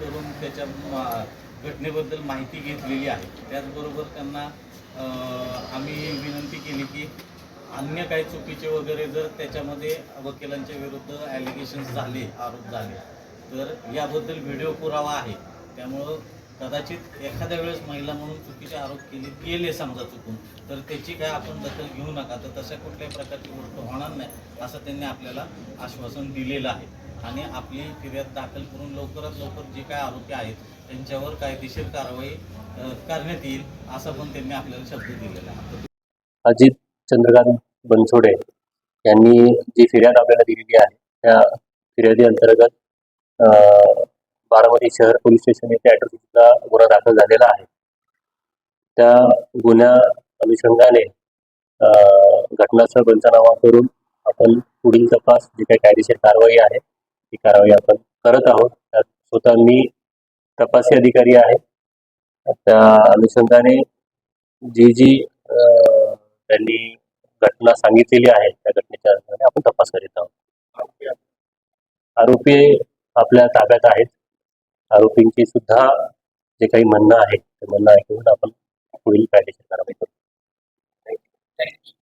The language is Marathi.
करून त्याच्या घटनेबद्दल माहिती घेतलेली आहे. त्याचबरोबर त्यांना आम्ही विनंती केली की अन्य काही चुकीचे वगैरे जर त्याच्यामध्ये वकिलांच्या विरुद्ध ॲलिगेशन्स झाले आरोप झाले तर याबद्दल व्हिडिओ पुरावा आहे. त्यामुळं कदाचित एखाद्या वेळेस महिला म्हणून चुकीचे आरोप केले गेले समजा चुकून तर त्याची काय आपण दखल घेऊ नका. तर तशा कुठल्याही प्रकारची गोष्ट होणार नाही असं त्यांनी आपल्याला आश्वासन दिलेलं आहे. आणि आपली फिर्याद दाखल करून लवकरात लवकर जे काय आरोपी आहेत त्यांच्यावर कायदेशीर कारवाई करण्यात येईल असा पण त्यांनी आपल्याला शब्द दिलेला आहे. अजित चंद्रकांत बनसोडे यांनी जी फिर्याद आपल्याला दिलेली आहे त्या फिर्यादी अंतर्गत बारामती शहर पोलीस स्टेशन येथे ॲट्रोसिटीचा गुन्हा दाखल झालेला आहे. त्या गुन्ह्या अनुषंगाने घटनास्थळ पंचनामा करून आपण पुढील तपास जी काही कायदेशीर कारवाई आहे ही कारवाई आपण करत आहोत. त्यात स्वतः मी तपासी अधिकारी आहे. त्या अनुषंगाने जी जी त्यांनी घटना सांगितलेली आहे त्या घटनेच्या अनुषंगाने आपण तपास करीत आहोत. आरोपी आपल्या ताब्यात आहेत. आरोपींची सुद्धा जे काही म्हणणं आहे ते म्हणणं ऐकून आपण पुढील कायदेशीर कारवाई करू.